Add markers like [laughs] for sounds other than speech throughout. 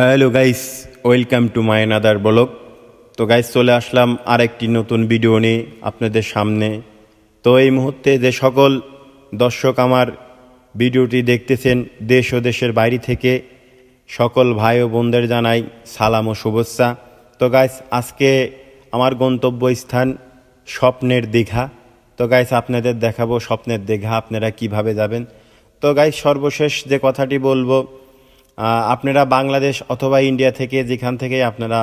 Hello guys, welcome to my another blog. তো guys, চলে আসলাম আরেকটি নতুন ভিডিও নিয়ে আপনাদের সামনে। তো এই মুহূর্তে যে সকল দর্শক আমার ভিডিওটি দেখতেছেন, দেশ ও দেশের বাইরে থেকে সকল ভাই ও বোনদের জানাই সালাম ও শুভেচ্ছা। তো গাইস, আজকে আমার গন্তব্য স্থান স্বপ্নের দীঘা। তো গাইস, আপনাদের দেখাবো স্বপ্নের দীঘা, আপনারা কীভাবে যাবেন? তো গাইস, সর্বশেষ যে কথাটি বলব আপনারা বাংলাদেশ অথবা ইন্ডিয়া থেকে যেখান থেকে আপনারা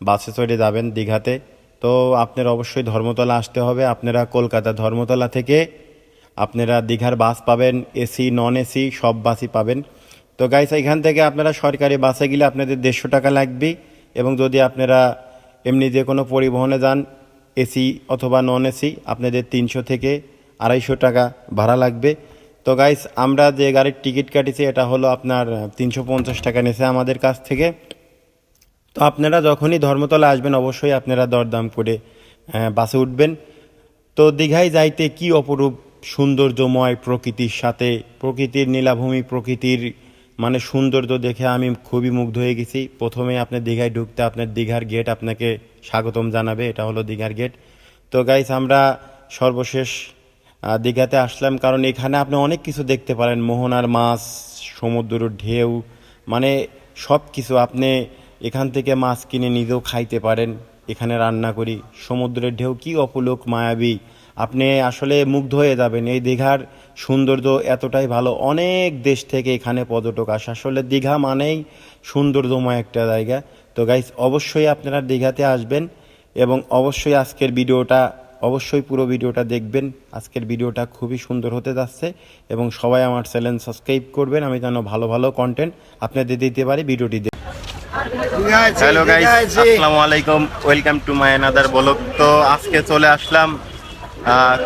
বাসে চড়ে যাবেন দীঘাতে, তো আপনার অবশ্যই ধর্মতলা আসতে হবে। আপনারা কলকাতা ধর্মতলা থেকে আপনারা দীঘার বাস পাবেন, এসি, নন এসি সব বাসই পাবেন। তো গাইস এখান থেকে আপনারা সরকারি বাসে গেলে আপনাদের দেড়শো টাকা লাগবে এবং যদি আপনারা এমনি যে কোনো পরিবহনে যান, এসি অথবা নন এসি, আপনাদের তিনশো থেকে আড়াইশো টাকা ভাড়া লাগবে। তো গাইস আমরা যে গাড়ির টিকিট কাটিছি, এটা হলো আপনার তিনশো পঞ্চাশ টাকা নিয়েছে আমাদের কাছ থেকে। তো আপনারা যখনই ধর্মতলা আসবেন, অবশ্যই আপনারা দরদাম করে বাসে উঠবেন। তো দীঘায় যাইতে কি অপরূপ সৌন্দর্যময় প্রকৃতির সাথে, প্রকৃতির নীলাভূমি, প্রকৃতির মানে সৌন্দর্য দেখে আমি খুবই মুগ্ধ হয়ে গেছি। প্রথমে আপনার দীঘায় ঢুকতে আপনার দীঘার গেট আপনাকে স্বাগতম জানাবে, এটা হলো দীঘার গেট তো গাইস আমরা সর্বশেষ দীঘাতে আসলাম কারণ এখানে আপনি অনেক কিছু দেখতে পারেন। মোহনার মাছ সমুদ্র ঢেউ মানে সব কিছু আপনি এখান থেকে মাছ কিনে নিজেও খাইতে পারেন। এখানে রান্না করি। সমুদ্রের ঢেউ কি অপলোক, মায়াবী। আপনি আসলে মুগ্ধ হয়ে যাবেন। এই দীঘার সৌন্দর্য এতটাই ভালো। অনেক দেশ থেকে এখানে পর্যটক আসে। আসলে দীঘা মানেই সৌন্দর্যময় একটা জায়গা। তো গাইস অবশ্যই আপনারা দীঘাতে আসবেন এবং অবশ্যই আজকের ভিডিওটা অবশ্যই পুরো ভিডিওটা দেখবেন। আজকের ভিডিওটা খুবই সুন্দর হতে যাচ্ছে এবং সবাই আমার চ্যানেল সাবস্ক্রাইব করবেন। আমি যেন ভালো ভালো কন্টেন্ট আপনাদের দিতে পারি ভিডিওটি হ্যালো গাইস আসসালামু আলাইকুম। Welcome to my another blog তো আজকে চলে আসলাম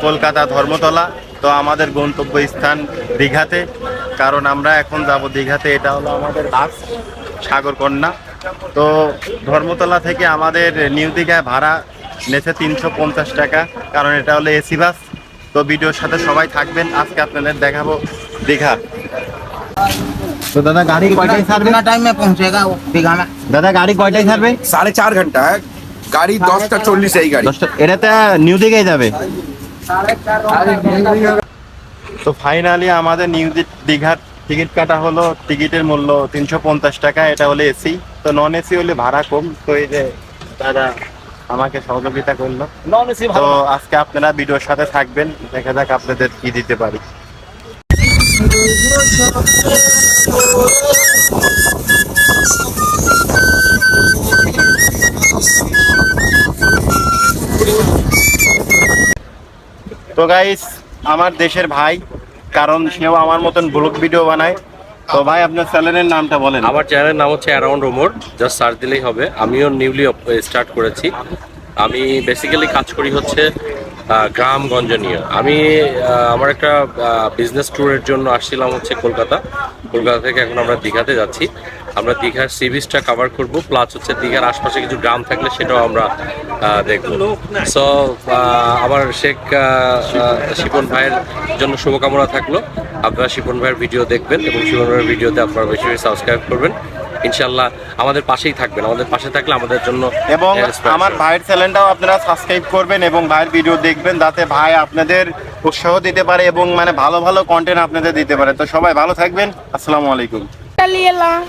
কলকাতা ধর্মতলা। তো আমাদের গন্তব্য স্থান দীঘাতে। কারণ আমরা এখন যাব দীঘাতে। এটা হলো আমাদের বাস সাগরকন্যা। তো ধর্মতলা থেকে আমাদের নিউ দীঘায় ভাড়া নেছে তিনশো পঞ্চাশ টাকা কারণ এটা হলো এসি বাস তো ভিডিওর সাথে সবাই থাকবেন আজকে আপনাদের দেখাবো দীঘা তো দাদা গাড়ি কয়টায় ছাড়বে कितना टाइम में पहुंचेगा वो दीघा में দাদা গাড়ি কয়টায় ছাড়বে সাড়ে চার ঘন্টা হ্যাঁ? গাড়ি দশটা চল্লিশ এই গাড়ি দশটা এটাতে নিউ দিঘায় যাবে তো ফাইনালি আমাদের নিউ দি- দীঘার টিকিট কাটা হলো টিকিটের মূল্য তিনশো পঞ্চাশ টাকা এটা হলো এসি তো নন এসি হলে ভাড়া কম তো এই যে দাদা আমাকে সহযোগিতা করল। তো আজকে আপনারা ভিডিওর সাথে থাকবেন দেখা যাক আপনাদের কি দিতে পারি। তো গাইস আমার দেশের ভাই কারণ সেও আমার মতন ব্লগ ভিডিও বানায়। তো ভাই, আপনার চ্যানেলের নামটা বলেন। আমার চ্যানেলের নাম হচ্ছে অ্যারাউন্ড ওমর জাস্ট সার্চ দিলেই হবে। আমিও নিউলি স্টার্ট করেছি। আমি বেসিক্যালি কাজ করি হচ্ছে গ্রাম গ্রামগঞ্জ নিয়ে। আমি আমার একটা বিজনেস ট্যুরের জন্য আসছিলাম হচ্ছে কলকাতা। কলকাতা থেকে এখন আমরা দীঘাতে যাচ্ছি। আমরা দীঘার সি বিচটা কাভার করব প্লাস হচ্ছে দীঘার আশপাশে কিছু গ্রাম থাকলে সেটাও আমরা দেখব। সো আমার শেখ শিপন ভাইয়ের জন্য শুভকামনা থাকল। আপনারা শিপন ভাইয়ের ভিডিও দেখবেন এবং শিপন ভাইয়ের ভিডিওতে আপনারা বেশি বেশি সাবস্ক্রাইব করবেন। ইনশাল্লাহ আমাদের পাশেই থাকবেন। আমাদের পাশে থাকলে আমাদের জন্য এবং আমার ভাইয়ের চ্যানেলটাও আপনারা সাবস্ক্রাইব করবেন এবং ভাইয়ের ভিডিও দেখবেন যাতে ভাই আপনাদের উৎসাহ দিতে পারে এবং মানে ভালো ভালো কন্টেন্ট আপনাদের দিতে পারে। তো সবাই ভালো থাকবেন। আসসালামু আলাইকুম।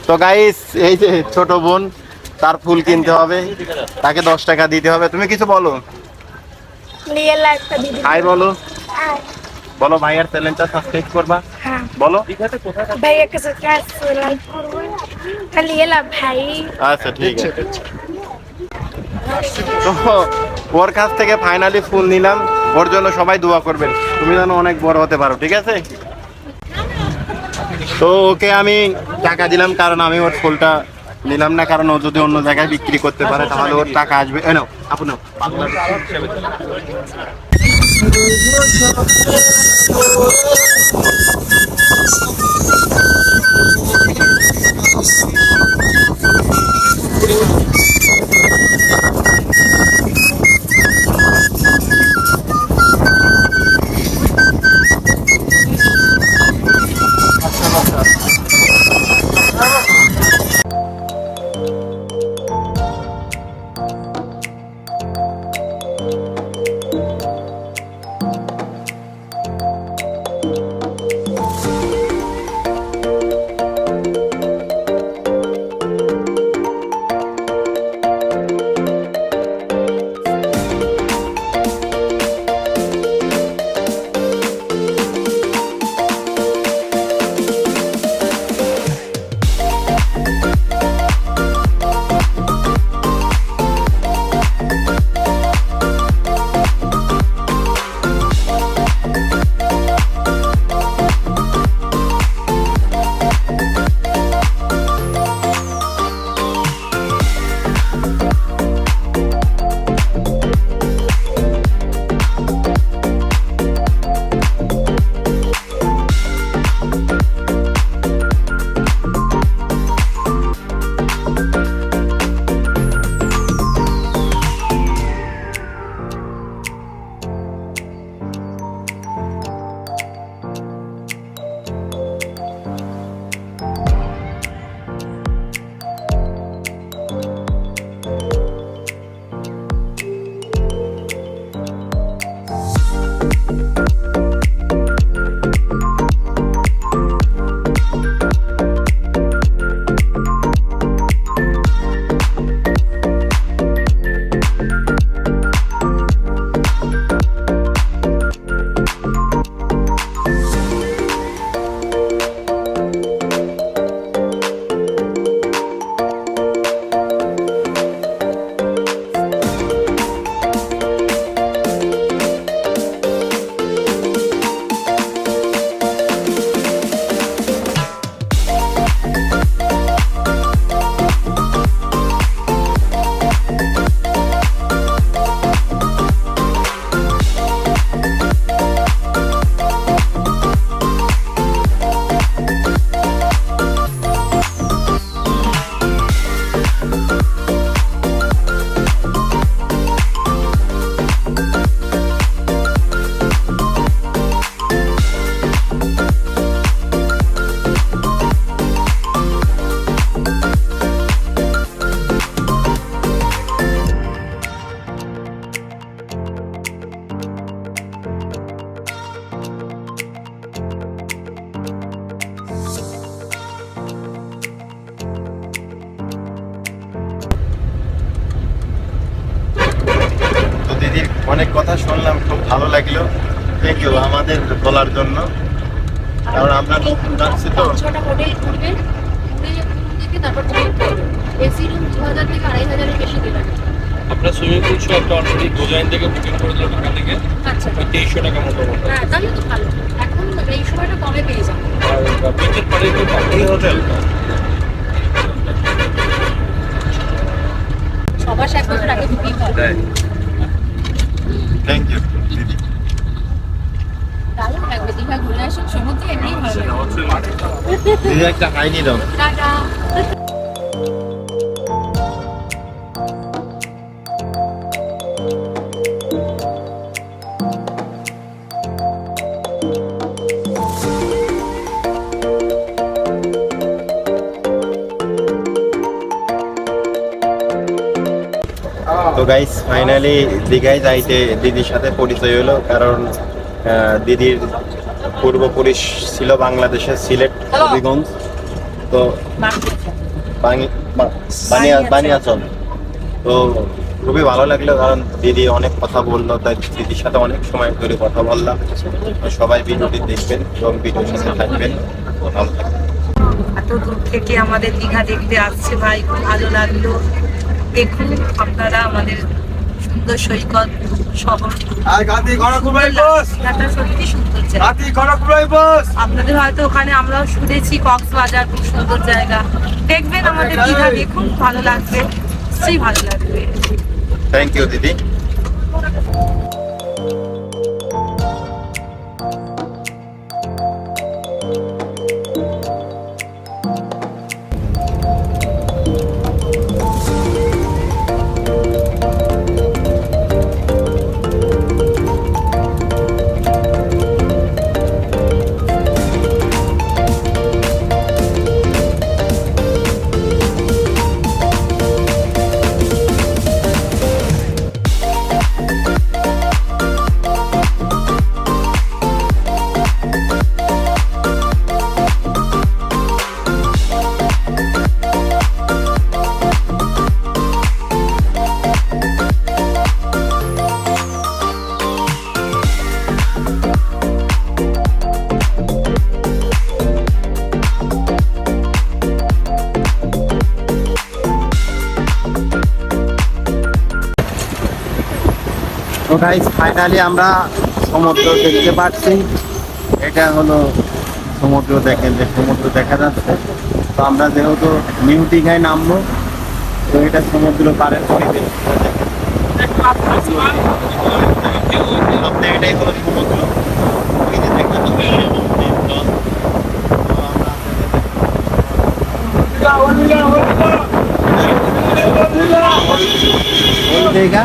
তো গাইস এই যে ছোট বোন তার ফুল কিনতে হবে। তাকে দশ টাকা দিতে হবে। তুমি কিছু বলো? হাই বলো। বলো ভাইয়ার চ্যানেলটা সাবস্ক্রাইব করবা? বলো। সাবস্ক্রাইব ভাই। আচ্ছা ঠিক আছে। ওর কাছ থেকে ফাইনালি ফুল নিলাম। ওর জন্য সবাই দোয়া করবেন। তুমি যেন অনেক বড় হতে পারো ঠিক আছে? তো ওকে আমি টাকা দিলাম, কারণ আমি ওর ফুলটা নিলাম না, কারণ ও যদি অন্য জায়গায় বিক্রি করতে পারে, তাহলে ওর টাকা আসবে। এনো আপনি হোটেল সবার এক বছর আগে বুকিং থ্যাংক ইউ দারুণ লাগবে দীঘা ঘুরে আসুন সমুদ্রে এমনি ভালো লাগবে [laughs] দিদি একটা দাও। টাটা। গাইস ফাইনালি দীঘায় যাইতে দিদির সাথে পরিচয় হলো কারণ দিদির পূর্বপুরুষ ছিল বাংলাদেশের সিলেট হবিগঞ্জ। তো বানিয়াচল। তো খুবই ভালো লাগল কারণ দিদি অনেক কথা বলল তাই দিদির সাথে অনেক সময় ধরে কথা বললাম। তো সবাই ভিডিওটি দেখবেন এবং ভিডিওর সাথে থাকবেন। ভালো থাকবেন। এত দূর থেকে আমাদের দীঘা দেখতে আসছে ভাই খুব ভালো লাগল। দেখুন আপনারা আমাদের সুন্দর সৈকত শহর সত্যি সুন্দর জায়গা। আপনাদের হয়তো ওখানে আমরাও শুনেছি কক্সবাজার খুব সুন্দর জায়গা। দেখবেন আমাদের দীঘা দেখুন ভালো লাগবে নিশ্চয়ই ভালো লাগবে। থ্যাংক ইউ দিদি। তো গাইস ফাইনালি আমরা সমুদ্র দেখতে পাচ্ছি। এটা হলো সমুদ্র দেখেন যে সমুদ্র দেখা যাচ্ছে। তো আমরা যেহেতু নিউ দীঘায় নামবো তো এটা সমুদ্র পাড়ের পরিবেশ হলো সমুদ্র। জায়গা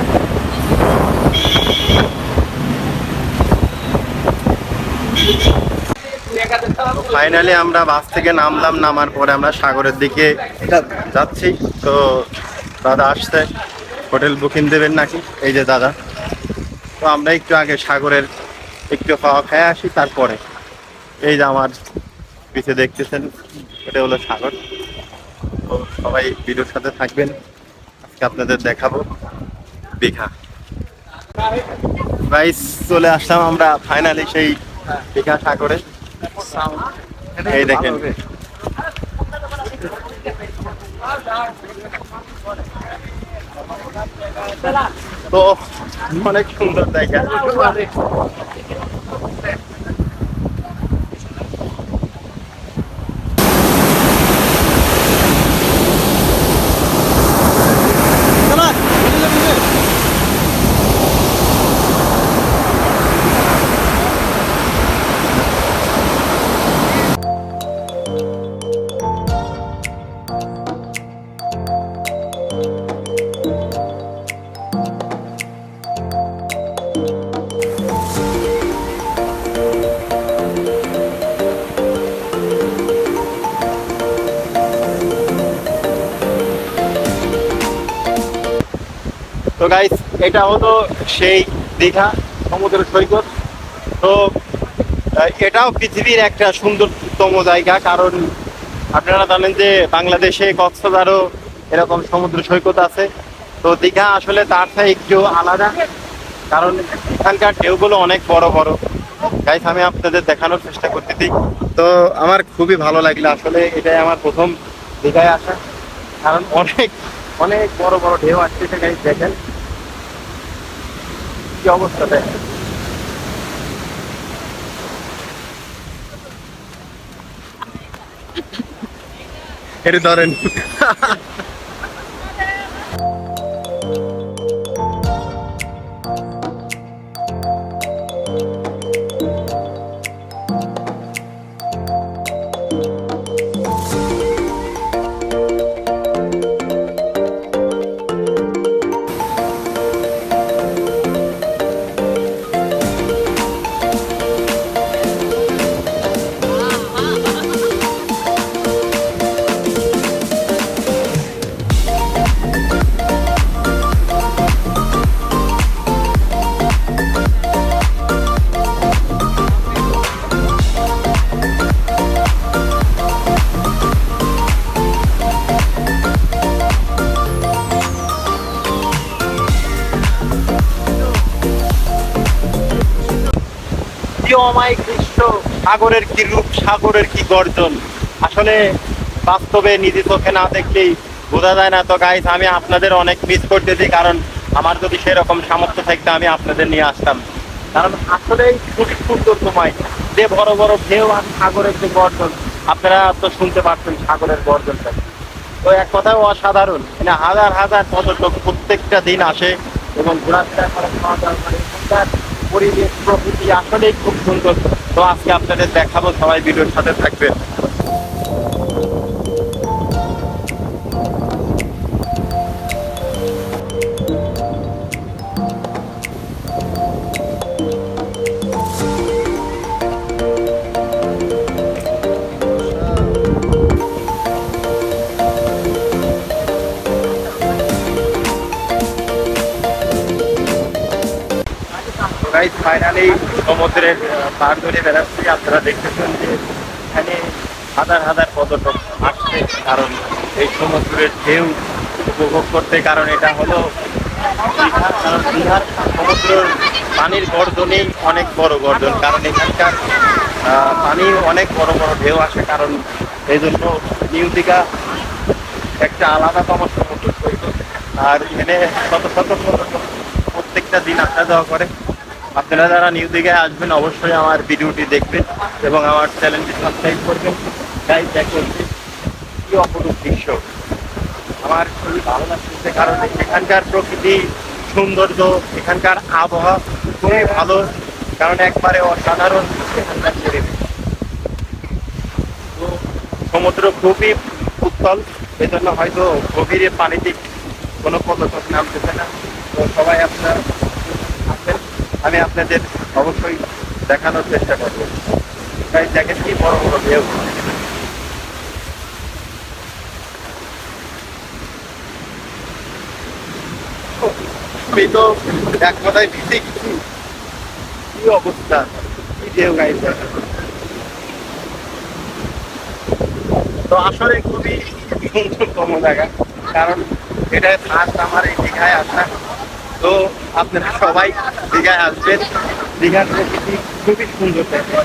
ফাইনালি আমরা বাস থেকে নামলাম, নামার পরে আমরা সাগরের দিকে যাচ্ছি। তো দাদা আসছে, হোটেল বুকিং দেবেন নাকি? এই যে দাদা। তো আমরা একটু আগে সাগরের একটু খাওয়া খেয়ে আসি, তারপরে এই যে আমার পিছে দেখতেছেন, এটা হলো সাগর। তো সবাই ভিডিওর সাথে থাকবেন, আজকে আপনাদের দেখাবো দীঘা। গাইস চলে আসলাম আমরা ফাইনালি সেই দীঘা সাগরে। এই দেখেন। তো অনেক সুন্দর জায়গা। এটা হলো সেই দীঘা সমুদ্র সৈকত। তো এটাও পৃথিবীর একটা সুন্দরতম জায়গা, কারণ আপনারা জানেন যে বাংলাদেশে কক্সবাজারও এরকম সমুদ্র সৈকত আছে। তো দীঘা আসলে তার থেকে একটু আলাদা, কারণ এখানকার ঢেউগুলো অনেক বড় বড়। গাইস আমি আপনাদের দেখানোর চেষ্টা করতেছি। তো আমার খুবই ভালো লাগল আসলে, এটাই আমার প্রথম দীঘায় আসা। কারণ অনেক অনেক বড় বড় ঢেউ আসছে গাইস দেখেন। কি অবস্থা দেখেন এটা ধরেন। কি অমায়িক দৃশ্য সাগরের কি রূপ, সাগরের কি গর্জন? আসলে বাস্তবে নিজে চোখে না দেখলেই বোঝা যায় না। তো গাইস আমি আপনাদের অনেক মিস করতেছি, কারণ আমার যদি সেরকম সামর্থ্য থাকতো, আমি আপনাদের নিয়ে আসতাম। কারণ আসলে খুবই সুন্দর সময়। যে বড় বড় ঢেউ আর সাগরের যে গর্জন, আপনারা তো শুনতে পারছেন সাগরের গর্জনটা। তো এক কথায় অসাধারণ। মানে হাজার হাজার পর্যটক প্রত্যেকটা দিন আসে এবং ঘোরাফেরা করে খাওয়া দাওয়া করে। পরিবেশ প্রকৃতি আসলেই খুব সুন্দর। তো আজকে আপনাদের দেখাবো সবাই ভিডিওর সাথে থাকবেন। গাইজ ফাইনালি সমুদ্রের পার ধরে বেড়াচ্ছি। আপনারা দেখতেছেন যে এখানে হাজার হাজার পর্যটক আসছে, কারণ এই সমুদ্রের ঢেউ উপভোগ করতে, কারণ এটা হলো কারণ দীঘার সমুদ্রের পানির গর্জনেই অনেক বড় গর্জন, কারণ এখানকার পানি অনেক বড় বড় ঢেউ আসে, কারণ এই জন্য নিউ দীঘা একটা আলাদাতম সমুদ্র আর এখানে শত শত প্রত্যেকটা দিন আসা যাওয়া করে। আপনারা যারা নিউ দিঘায় আসবেন, অবশ্যই আমার ভিডিওটি দেখবেন এবং আমার চ্যানেলটি সাবস্ক্রাইব করবেন। তাই দেখবেন কি অপরূপ দৃশ্য। আমার খুবই ভালো লাগছে কারণ এখানকার প্রকৃতি, সৌন্দর্য, এখানকার আবহাওয়া খুবই ভালো। কারণ একবারে অসাধারণ এখানকার পরিবেশ। তো সমুদ্র খুবই উত্তল, এজন্য হয়তো গভীরে পানিতে কোনো পর্যটক নামতেছে না। তো সবাই আপনারা আমি আপনাদের অবশ্যই দেখানোর চেষ্টা করব। তাই দেখেন কি বড় বড় ঢেউ। আমি তো এক কথায় ভিজে গেছি। কি অবস্থা? কি ঢেউ গাইছে? তো আসলে খুবই সুন্দরতম জায়গা কারণ এটা ফার্স্ট আমার এই দীঘায় আসা। তো আপনারা সবাই দীঘায় আসবেন। দীঘার প্রকৃতি খুবই সুন্দর দেখে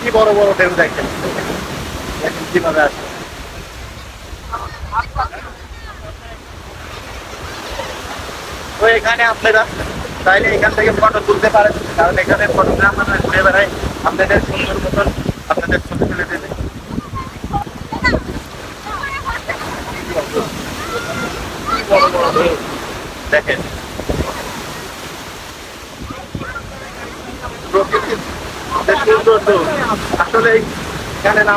কি বড় বড় ঢেউ দেখেন কীভাবে আসে। তো এখানে আপনারা চাইলে এখান থেকে ফটো তুলতে পারেন, কারণ এখানে ফটোগ্রাফাররা ঘুরে বেড়ায়। আপনাদের সুন্দর মতন আপনাদের ছবি তুলে দেবে। দেখেন। আসলে এখানে না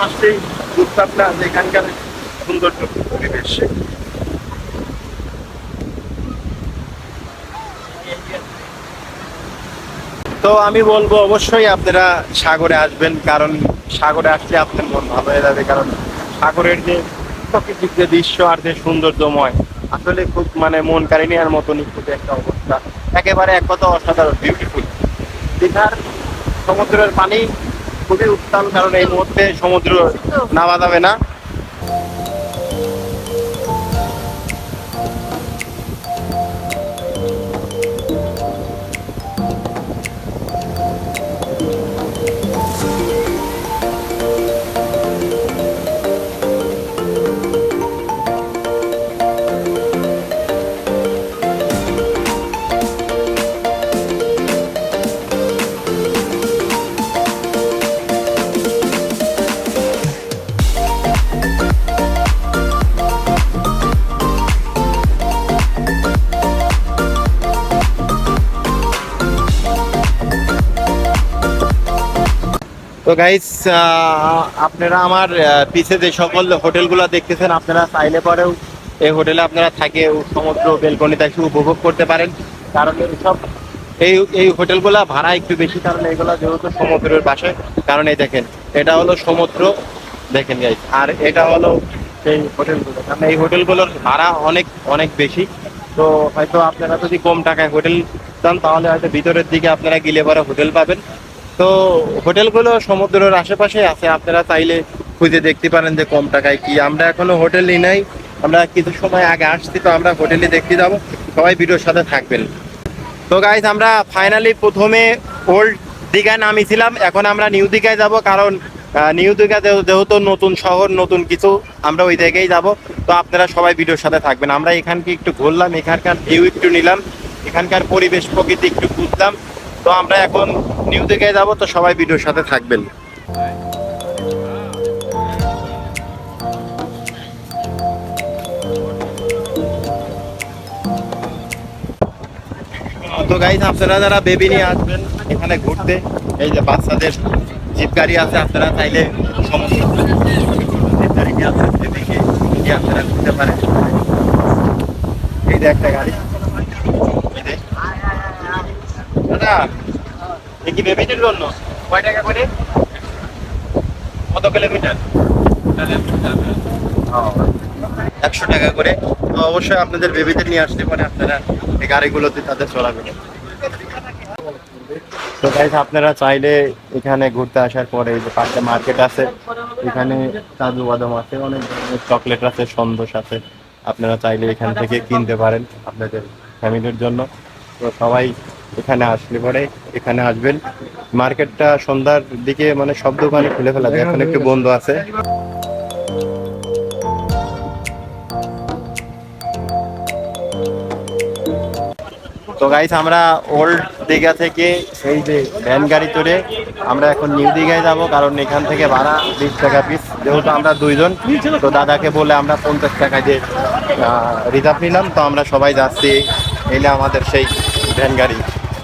বুঝতাম না, যে এখানকার সৌন্দর্য পরিবেশ। তো আমি বলব, অবশ্যই আপনারা সাগরে আসবেন, কারণ সাগরে আসলে আপনার মন ভালো হয়ে যাবে, কারণ সাগরের যে প্রাকৃতিক যে দৃশ্য আর যে সৌন্দর্যময় আসলে খুব মানে মন কারি নেওয়ার মতো নিখুঁত একটা অবস্থা। একেবারে এক কথা অসাধারণ বিউটিফুল দীঘার সমুদ্রের পানি খুবই উত্তাল কারণ এই মুহূর্তে সমুদ্র নামা যাবে না। গাইস আপনারা আমার পিছে যে সকল হোটেলগুলো দেখতেছেন, আপনারা চাইলে পরেও এই হোটেলে আপনারা থাকে সমুদ্র বেলকনিতে এসে উপভোগ করতে পারেন। কারণ সব, এই এই হোটেলগুলা ভাড়া একটু বেশি, কারণ এইগুলা যেহেতু সমুদ্রের পাশে। কারণ এই দেখেন, এটা হলো সমুদ্র, দেখেন গাইস আর এটা হলো সেই হোটেলগুলো। কারণ এই হোটেলগুলোর ভাড়া অনেক অনেক বেশি। তো হয়তো আপনারা যদি কম টাকায় হোটেল চান, তাহলে হয়তো ভিতরের দিকে আপনারা গেলে পরে হোটেল পাবেন। তো হোটেলগুলো সমুদ্রের আশেপাশে আছে, আপনারা চাইলে খুঁজে দেখতে পারেন যে কম টাকায় কি। আমরা এখনও হোটেলই নাই, আমরা কিছু সময় আগে আসছি, তো আমরা হোটেলে দেখতে যাব। সবাই ভিডিওর সাথে থাকবেন। তো গাইজ আমরা ফাইনালি প্রথমে ওল্ড দীঘায় নামিয়েছিলাম এখন আমরা নিউ দীঘায় যাব, কারণ নিউ দীঘা যেহেতু নতুন শহর, নতুন কিছু, আমরা ওই জায়গায় যাব। তো আপনারা সবাই ভিডিওর সাথে থাকবেন। আমরা এখানকে একটু ঘুরলাম, এখানকার ভিউ একটু নিলাম, এখানকার পরিবেশ প্রকৃতি একটু বুঝলাম। তো আমরা এখন নিউ দীঘায় যাব, তো সবাই ভিডিওর সাথে থাকবেন। তো গাইজ আপনারা যারা বেবি নিয়ে আসবেন এখানে ঘুরতে, এই যে বাচ্চাদের জিপ গাড়ি আছে, আপনারা চাইলে সমস্ত আসবেন আপনারা ঘুরতে পারেন। এই যে একটা গাড়ি এই যে। কি বেবিদের জন্য? কয় টাকা করে? কত কিলোমিটার একশো টাকা করে। তো অবশ্যই আপনাদের বেবিদের নিয়ে আসতে পারে আপনারা এই গাড়িগুলোতে তাদের চলাবেন। তো গাইস আপনারা চাইলে এখানে ঘুরতে আসার পরে যে পাশে মার্কেট আছে, এখানে কাজু বাদাম আছে, অনেক ধরনের চকলেট আছে, সন্দেশ আছে। আপনারা চাইলে এখান থেকে কিনতে পারেন আপনাদের ফ্যামিলির জন্য। তো সবাই এখানে আসলে পরে এখানে আসবেন। মার্কেটটা সন্ধ্যার দিকে মানে সব দোকানে খুলে ফেলা যায়। এখন একটু বন্ধ আছে। তো গাইস আমরা ওল্ড দীঘা থেকে এই যে ভ্যান গাড়ি চড়ে আমরা এখন নিউ দীঘায় যাব। কারণ এখান থেকে ভাড়া বিশ টাকা পিস যেহেতু আমরা দুইজন, তো দাদাকে বলে আমরা পঞ্চাশ টাকা দিয়ে রিজার্ভ নিলাম। তো আমরা সবাই যাচ্ছি। এলে আমাদের সেই ভ্যান গাড়ি।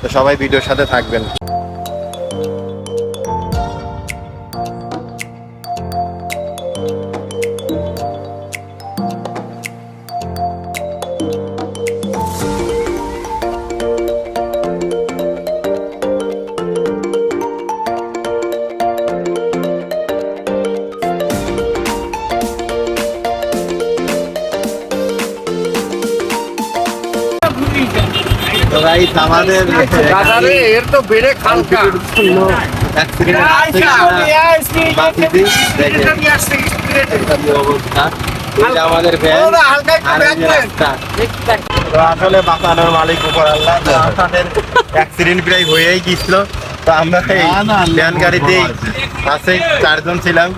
তো সবাই ভিডিওর সাথে থাকবেন। আমাদের দাদারে এর তো বেড়ে খালকা আমাদের আসলে বাঁচানোর মালিক উপর আল্লাহ আমাদের অ্যাক্সিডেন্ট প্রায় হয়েই গিয়েছিল। তো আমরা এই ভ্যান গাড়িতেই আছে চারজন ছিলাম।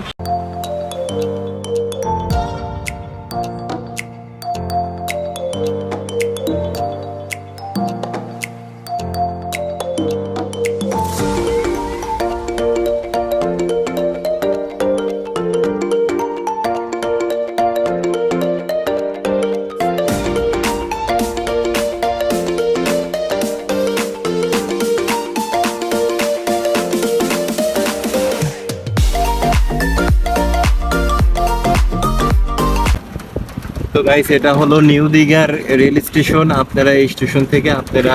তো গাইস এটা হলো নিউ দিঘার রেল স্টেশন। আপনারা এই স্টেশন থেকে আপনারা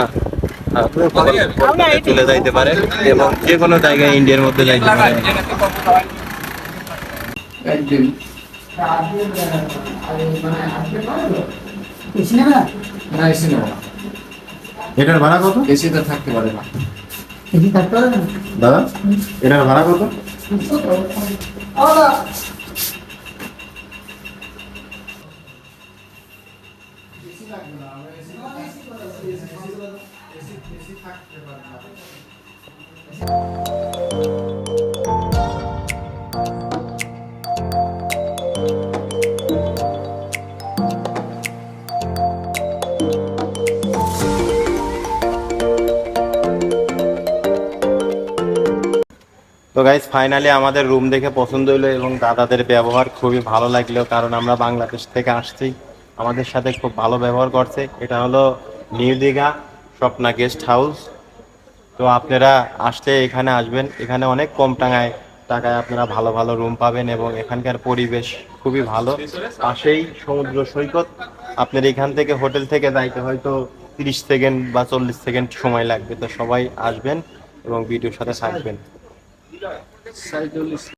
চলে যাইতে পারেন এবং যে কোনো জায়গায় ইন্ডিয়ার মধ্যে যাইতে পারেন। এটার ভাড়া কত? এসিতে থাকতে পারে না। দাদা এটার ভাড়া কত? তো গাইজ ফাইনালি আমাদের রুম দেখে পছন্দ হলো এবং দাদাদের ব্যবহার খুবই ভালো লাগল, কারণ আমরা বাংলাদেশ থেকে আসছি। আমাদের সাথে খুব ভালো ব্যবহার করছে। এটা হলো new Digha Swapna guest house তো আপনারা আসলে এখানে আসবেন। এখানে অনেক কম টাকায় টাকায় আপনারা ভালো ভালো রুম পাবেন এবং এখানকার পরিবেশ খুবই ভালো। পাশেই সমুদ্র সৈকত। আপনার এখান থেকে হোটেল থেকে যাইতে হয়তো তিরিশ সেকেন্ড বা চল্লিশ সেকেন্ড সময় লাগবে। তো সবাই আসবেন এবং ভিডিওর সাথে থাকবেন। সাইদুল ইসলাম।